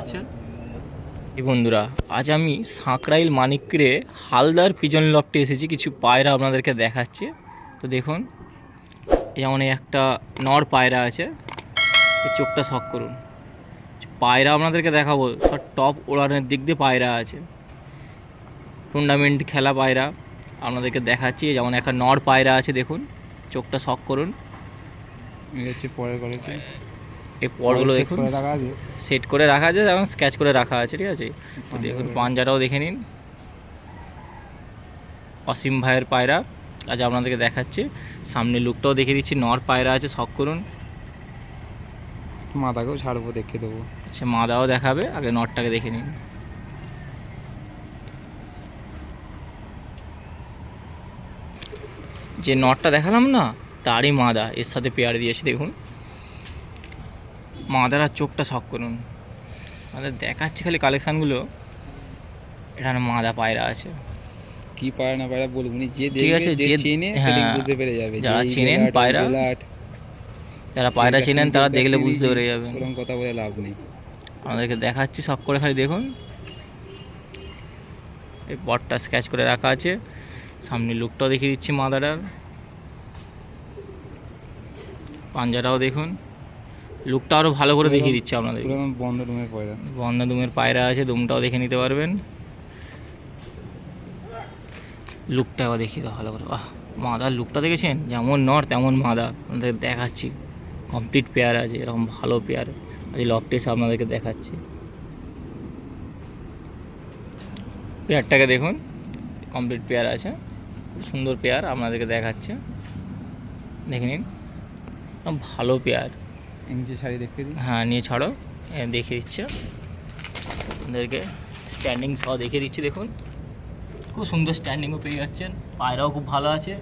আচ্ছা। এই বন্ধুরা আজ আমি সাঁকড়াইল মানিকরে হালদার পিজন লফটে এসেছি কিছু পায়রা আপনাদেরকে দেখাচ্ছি। তো দেখুন যেমন এই একটা নর পায়রা আছে চোখটা শখ করুন। পায়রা আপনাদেরকে দেখাবো সব টপ ওড়ানোর দিক দিয়ে পায়রা আছে। টুর্নামেন্ট খেলা পায়রা আপনাদেরকে দেখাচ্ছি যেমন একটা নর পায়রা আছে দেখুন চোখটা শখ করুন। পরের কোয়ালিটি এই পরগুলো দেখুন সেট করে রাখা আছে এবং স্কেচ করে রাখা আছে ঠিক আছে? তো দেখুন পাঞ্জাটাও দেখে নিন। অসীম ভাইয়ের পায়রা আজ আপনাদেরকে দেখাচ্ছি। সামনে লুকটাও দেখে দিচ্ছি নর পায়রা আছে শখ করুন। মাথাকেও ছাড়বো দেখে দেবো। আচ্ছা মাদাও দেখাবে আগে নটটাকে দেখে নিন। যে নটটা দেখালাম না তারই মাদা এর সাথে পেয়ার দিয়েছি দেখুন। মাদার আর চোখটা শখ করুন। আমাদের দেখাচ্ছে খালি কালেকশানগুলো এখানে মাদা পায়রা আছে। কি পায়রা না পায়রা বলব নি? যে ঠিক আছে, যে চেনে হ্যাঁ, বুঝতে পেরে যাবে। যারা চেনেন পায়রা, যারা পায়রা চেনেন তারা দেখলে বুঝতে পেরে যাবেন। ওরকম কথা বলে লাভ নেই। আমাদেরকে দেখাচ্ছি সব করে খালি দেখুন। এই বটটা স্ক্যাচ করে রাখা আছে। সামনে লুকটাও দেখিয়ে দিচ্ছি মাদারার। পাঞ্জাটাও দেখুন। লুকটা আরও ভালো করে দেখিয়ে দিচ্ছে আপনাদের। বন্ধ রুমের পয়রা। বন্ধা দুমের পায়রা আছে দুমটাও দেখে নিতে পারবেন। লুকটা এবার দেখিয়ে দাও ভালো করে। বাহ মাদার লুকটা দেখেছেন? যেমন নর তেমন মাদা। আপনাদের দেখাচ্ছি। কমপ্লিট পেয়ার আছে এরকম ভালো পেয়ার। আজ লফটে এসে আপনাদেরকে দেখাচ্ছি। পেয়ারটাকে দেখুন। কমপ্লিট পেয়ার আছে। খুব সুন্দর পেয়ার আপনাদেরকে দেখাচ্ছে। দেখে নিন। ভালো পেয়ার। ইঞ্চি শাড়ি দেখতে দিই। হ্যাঁ নিয়ে ছাড়ো। এ, দেখিয়ে দিচ্ছে। আপনাদেরকে স্ট্যান্ডিং সহ দেখিয়ে দিচ্ছি দেখুন। খুব সুন্দর স্ট্যান্ডিংও পেয়ে যাচ্ছেন। পায়রাও খুব ভালো আছে।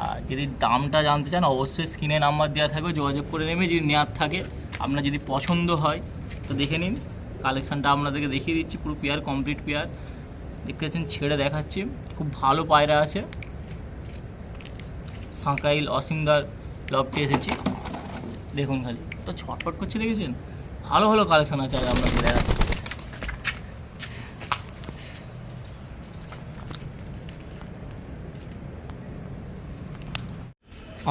আর যদি দামটা জানতে চান অবশ্যই স্ক্রিনে নাম্বার দেওয়া থাকবে যোগাযোগ করে নেবে যদি নেওয়ার থাকে। আপনার যদি পছন্দ হয় তো দেখে নিন। কালেকশানটা আপনাদেরকে দেখিয়ে দিচ্ছি পুরো পেয়ার কমপ্লিট পেয়ার দেখতে পাচ্ছেন ছেড়ে দেখাচ্ছি। খুব ভালো পায়রা আছে। সাঁকরাইল অসিমদার লবটে এসেছি। দেখুন খালি, তো ছটফট করছে দেখেছেন? ভালো ভালো কালেকশন আছে আজ আপনাদের দেখা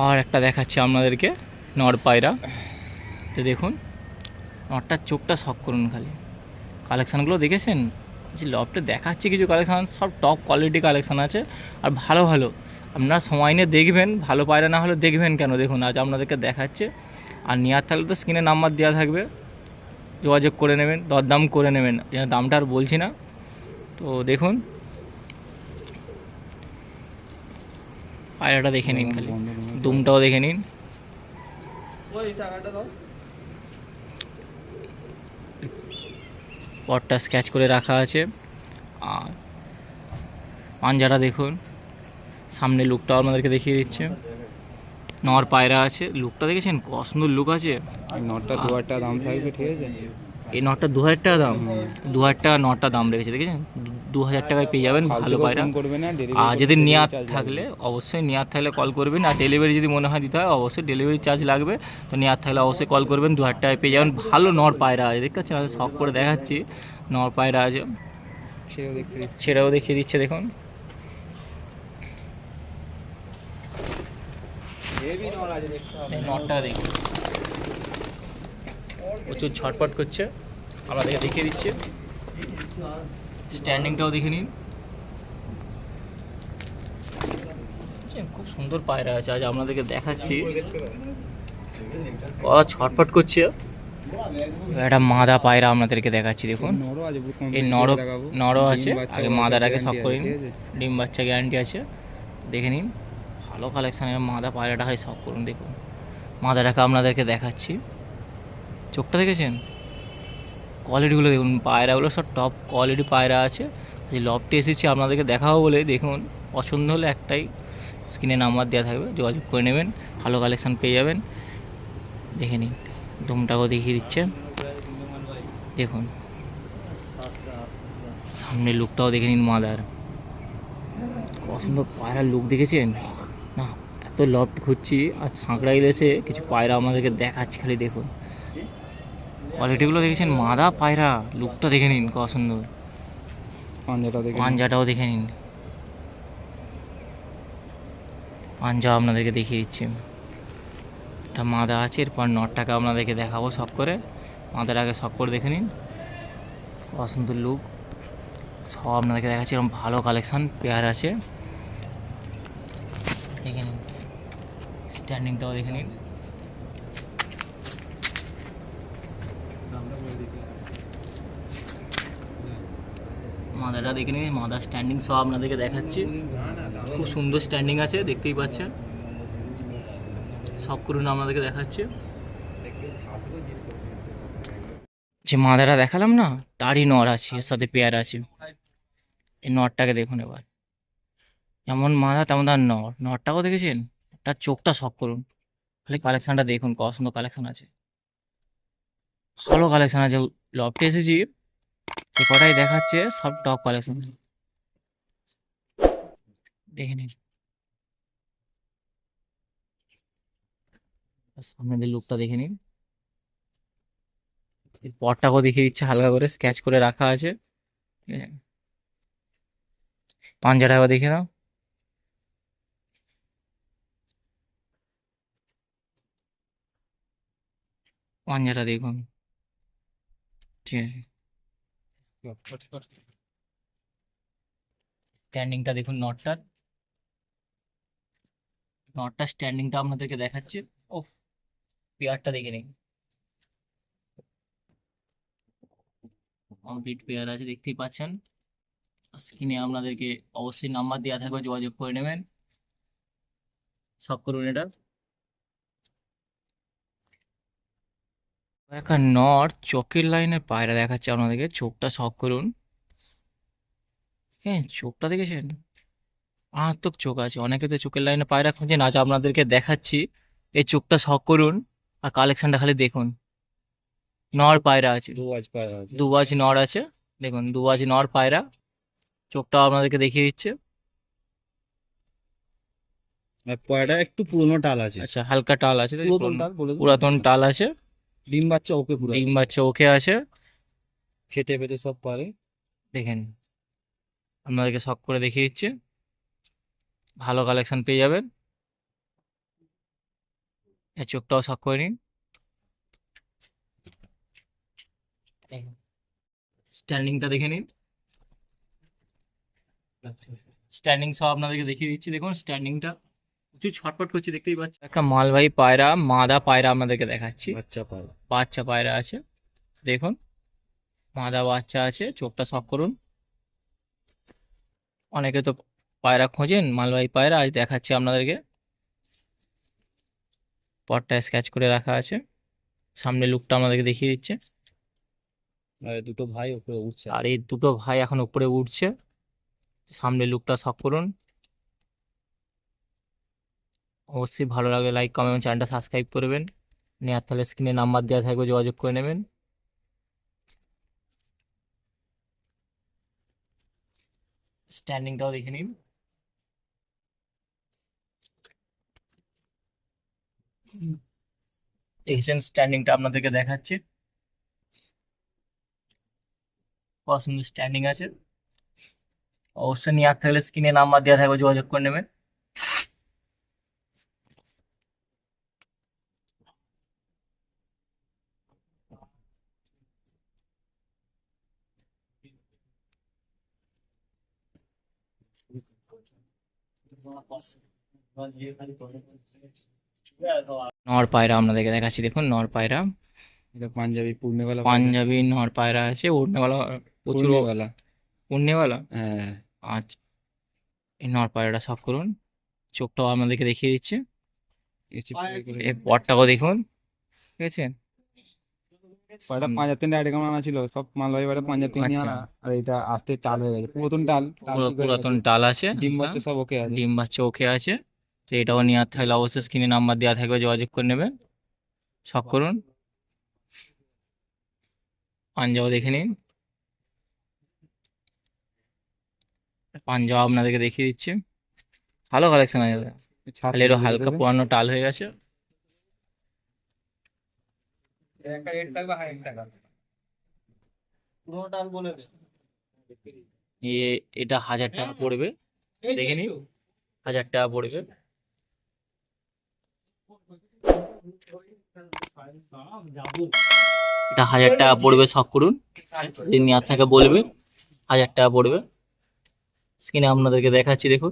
আর একটা দেখাচ্ছি আপনাদেরকে নর পায়রা তো দেখুন নরটার চোখটা শখ করুন খালি। কালেকশানগুলো দেখেছেন? যে লবটা দেখাচ্ছে কিছু কালেকশান সব টপ কোয়ালিটি কালেকশান আছে। আর ভালো ভালো আপনারা সময় নিয়ে দেখবেন ভালো পায়রা না হলে দেখবেন কেন? দেখুন আজ আপনাদেরকে দেখাচ্ছে। আর নেওয়ার থাকলে তো স্ক্রিনে নাম্বার দেওয়া থাকবে। যোগাযোগ করে নেবেন দরদাম করে নেবেন। যেন দামটা আর বলছি না। তো দেখুন। পায়রাটা দেখে নিন খালি। দুমটাও দেখে নিন। পটটা স্ক্যাচ করে রাখা আছে। আর পাঞ্জাটা দেখুন। সামনে লুকটাও আপনাদেরকে দেখিয়ে দিচ্ছে। নর পায়রা আছে। লুকটা দেখেছেন? কত সুন্দর লুক আছে নটটা দু হাজার টাকা দাম থাকবে ঠিক আছে? এই নটটা দু হাজার টাকা দাম। দু হাজার টাকা নটটা দাম রেখেছে দেখেছেন? দু- হাজার টাকায় পেয়ে যাবেন ভালো পায়রা। আর যদি নেওয়ার থাকলে অবশ্যই নেওয়ার থাকলে কল করবেন। আর ডেলিভারি যদি মনে হয় দিতে হয় অবশ্যই ডেলিভারি চার্জ লাগবে। তো নেওয়ার থাকলে অবশ্যই কল করবেন। দু হাজার টাকায় পেয়ে যাবেন ভালো নর পায়রা আছে। দেখতে পাচ্ছেন? শখ করে দেখাচ্ছি। নর পায়রা আছে। সেটাও দেখিয়ে দিচ্ছে দেখুন। প্রচুর ছটপট করছে। আপনাদেরকে দেখিয়ে দিচ্ছে। স্ট্যান্ডিংটাও দেখে নিন। খুব সুন্দর পায়রা আছে। আজ আপনাদেরকে দেখাচ্ছি। কত ছটপট করছে। একটা মাদা পায়রা আপনাদেরকে দেখাচ্ছি, দেখুন। এই। নরও ডিম আছে। আগে মাদাটাকে সব করে নিন। ডিম বাচ্চা গ্যারান্টি আছে। দেখে নিন। ভালো কালেকশানের মাদা পায়রাটা হয় সব করুন, দেখুন। মাদাটাকে আপনাদেরকে দেখাচ্ছি। চোখটা দেখেছেন? কোয়ালিটিগুলো দেখুন, পায়রাগুলো সব টপ কোয়ালিটি পায়রা আছে। যে লবটে এসেছি, আপনাদেরকে দেখাবো বলে দেখুন, পছন্দ হলে একটাই স্ক্রিনে নাম্বার দেওয়া থাকবে, যোগাযোগ করে নেবেন, ভালো কালেকশান পেয়ে যাবেন। দেখে নিন দুমটাকেও দেখিয়ে দিচ্ছে দেখুন। সামনের লুকটাও দেখে নিন মাদার। সুন্দর পায়রার লুক দেখেছেন? এত এত লফট ঘুরছি আর সাঁকড়াইল এসে কিছু পায়রা আমাদেরকে দেখাচ্ছি খালি দেখুন। কোয়ালিটিগুলো দেখেছেন? মাদা পায়রা। লুকটা দেখে নিন কত সুন্দর। পাঞ্জাটা দেখে পাঞ্জাটাও দেখে নিন। পাঞ্জা আপনাদেরকে দেখিয়ে দিচ্ছি। একটা মাদা আছে এরপর নটটাকে আপনাদেরকে দেখাবো সব করে। মাদাটাকে সব করে দেখে নিন। কত লুক সব আপনাদেরকে দেখাচ্ছি এরকম ভালো কালেকশান পেয়ার আছে। দেখে নিন। স্ট্যান্ডিংটাও দেখে নিন মাদাটা দেখে নিন, মাদার স্ট্যান্ডিং সব আপনাদেরকে দেখাচ্ছি। খুব সুন্দর স্ট্যান্ডিং আছে, দেখতেই পাচ্ছেন। সব করুন আপনাদেরকে দেখাচ্ছি। যে মাদাটা দেখালাম না, তারই নর আছে, এর সাথে পেয়ার আছে। এই নরটাকে দেখুন এবার। যেমন মাদা তেমন তার নর। নরটাকেও দেখেছেন? তার চোখটা শখ করুন। খালি কালেকশনটা দেখুন, কত সুন্দর কালেকশন আছে। ভালো কালেকশন আছে। লফটে এসেছি। সে কটাই দেখাচ্ছে? সব টপ কালেকশন দেখে নিন। সামনের লুকটা দেখে নিন। এর পরটাকেও দেখিয়ে দিচ্ছে, হালকা করে স্কেচ করে রাখা আছে। ঠিক আছে পাঞ্জাটাও দেখে দাও পাঞ্জাটা দেখুন। ঠিক আছে। স্ট্যান্ডিংটা দেখুন নটটার নটটার স্ট্যান্ডিংটা আপনাদেরকে দেখাচ্ছে। ও পেয়ারটা দেখে নিন। কমপ্লিট পেয়ার আছে, দেখতেই পাচ্ছেন। স্ক্রিনে আপনাদেরকে অবশ্যই নাম্বার দেওয়া থাকবে, যোগাযোগ করে নেবেন। সব করুন এটা। একটা নট চোখের লাইনে পায়রা দেখাচ্ছে আপনাদেরকে। চোখটা শখ করুন। হ্যাঁ চোখটা দেখেছেন? মারাত্মক চোখ আছে। অনেকে তো চোখের লাইনে পায়রা খুঁজেন। আজ আপনাদেরকে দেখাচ্ছি। এই চোখটা শখ করুন আর কালেকশনটা খালি দেখুন। নর পায়রা আছে। দু আজ পায়রা আছে। দুবাজ নর আছে। দেখুন দুবাজ নর পায়রা। চোখটাও আপনাদেরকে দেখিয়ে দিচ্ছে। পায়রা একটু পুরনো টাল আছে। আচ্ছা হালকা টাল আছে। পুরাতন টাল আছে। ডিম বাচ্চা ওকে পুরো ডিম বাচ্চা ওকে আছে। খেতে পেতে সব পারে। দেখেন আপনাদেরকে শখ করে দেখিয়ে দিচ্ছে। ভালো কালেকশন পেয়ে যাবেন। এই চোখটাও শখ করে নিন। স্ট্যান্ডিংটা দেখে নিন। স্ট্যান্ডিং সব আপনাদেরকে দেখিয়ে দিচ্ছি। দেখুন স্ট্যান্ডিংটা প্রচুর ছটপট করছে দেখতেই পাচ্ছি। একটা মালবাহী পায়রা মাদা পায়রা আপনাদেরকে দেখাচ্ছি। বাচ্চা পায়রা। বাচ্চা পায়রা আছে। দেখুন মাদা বাচ্চা আছে চোখটা সব করুন। অনেকে তো পায়রা খোঁজেন মালবাহী পায়রা আজ দেখাচ্ছি আপনাদেরকে। পটটা স্কেচ করে রাখা আছে। সামনে লুকটা আমাদেরকে দেখিয়ে দিচ্ছে। আর দুটো ভাই ওপরে উঠছে আর এই দুটো ভাই এখন উপরে উঠছে সামনে লুকটা সব করুন। অবশ্যই ভালো লাগলে লাইক কমেন্ট চ্যানেলটা সাবস্ক্রাইব করবেন। নেওয়ার তাহলে স্ক্রিনে নাম্বার দেওয়া থাকবে, যোগাযোগ করে নেবেন। স্ট্যান্ডিংটাও দেখে নিন। দেখছেন স্ট্যান্ডিংটা আপনাদেরকে দেখাচ্ছি। পছন্দ স্ট্যান্ডিং আছে। অবশ্যই নিয়ে হলে স্ক্রিনে নাম্বার দেওয়া থাকবে, যোগাযোগ করে নেবেন। নর পায়রা আপনাদেরকে দেখাচ্ছি দেখুন নর পায়রা। এটা পাঞ্জাবি পূর্ণিমালা পাঞ্জাবি নর পায়রা আছে উড়নেওয়ালা প্রচুর উড়নেওয়ালা হ্যাঁ। আচ্ছা এই নর পায়রাটা সাফ করুন চোখটাও আপনাদেরকে দেখিয়ে দিচ্ছে। এই পটটাও দেখুন ঠিক আছে? পায়রা পাঁচ তিনটা আইডি কেমন আনা ছিল সব মালবাহী পায়রা পাঁচ তিন আচ্ছা। আনা আর এটা আস্তে টাল হয়ে গেছে। পুরাতন টাল ঠিক হয়ে পুরাতন। টাল আছে ডিম হ্যাঁ, বাচ্চা সব ওকে আছে। ডিম বাচ্চা ওকে আছে। তো এটাও নিয়ে আসতে হলে অবশ্যই স্ক্রিনে নাম্বার দেওয়া থাকবে যোগাযোগ করে নেবেন। সব করুন। পাঞ্জাও দেখে নিন। পাঞ্জাব আপনাদেরকে দেখিয়ে দিচ্ছি। ভালো কালেকশন আছে। দিয়ে হালকা পুরানো টাল হয়ে গেছে। একটা রেট থাকবে হাই টাকা পুরো টাল বলে দে। এ- এটা হাজার টাকা পড়বে। দেখে নিন হাজার টাকা পড়বে। এটা হাজার টাকা পড়বে শখ করুন। নেওয়ার থাকে বলবে। হাজার টাকা পড়বে। স্ক্রিনে আপনাদেরকে দেখাচ্ছি দেখুন।